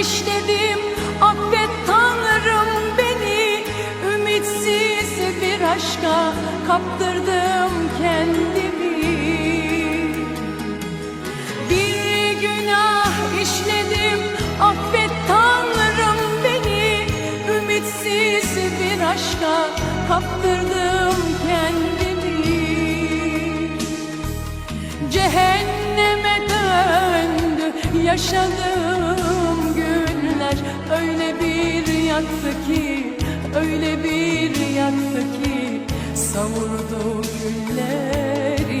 işledim Affet Tanrım beni. Ümitsiz bir aşka kaptırdım kendimi. Bir günah işledim Affet Tanrım beni. Ümitsiz bir aşka kaptırdım kendimi. Cehenneme döndü yaşadığım yaktı ki, öyle bir yaktı ki Savurdu günlerimi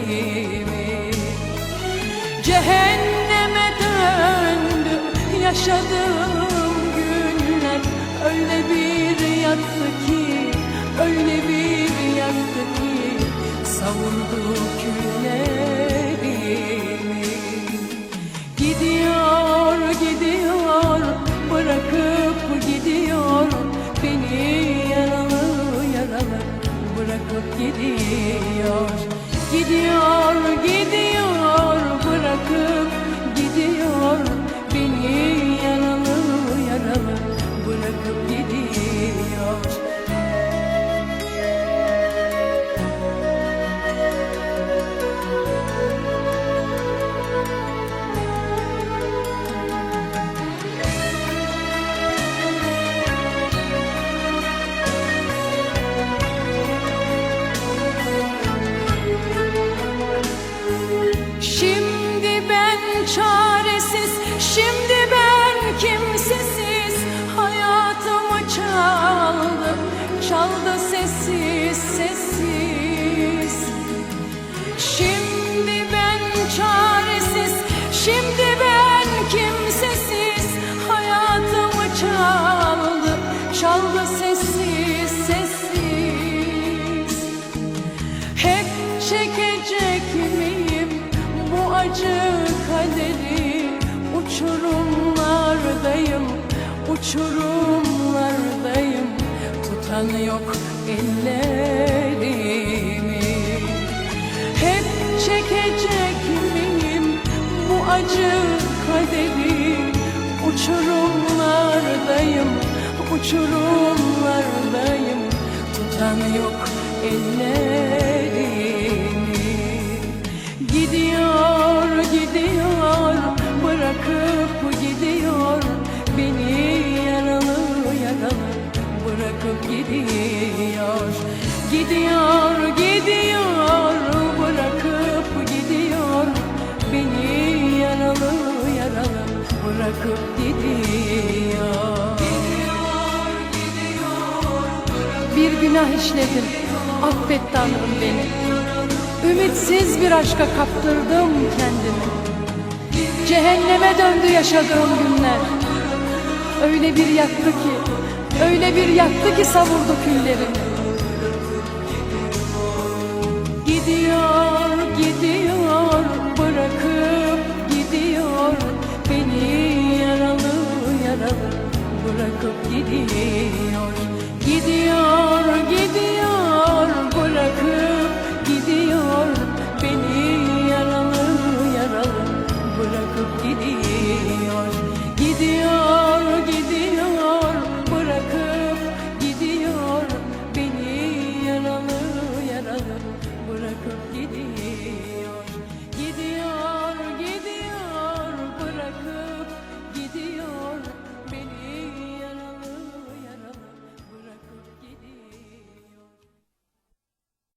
Cehenneme döndü yaşadığım günler Öyle bir gidiyor Gidiyor, gidiyor, bırakıp acı kaderi Uçurumlardayım, uçurumlardayım. Tutan yok ellerimi. Hep çekecek miyim bu acı kaderi? Uçurumlardayım, uçurumlardayım. Tutan yok ellerimi gidiyor. Gidiyor, gidiyor, bırakıp gidiyor. Beni yaralı yaralı bırakıp gidiyor. Bir günah işledim, affet Tanrım beni. Ümitsiz bir aşka kaptırdım kendimi. Cehenneme döndü yaşadığım günler. Öyle bir yaktı ki Öyle bir yaktı ki savurdu küllerini. Gidiyor gidiyor bırakıp gidiyor. Beni yaralı yaralı bırakıp gidiyor. Gidiyor.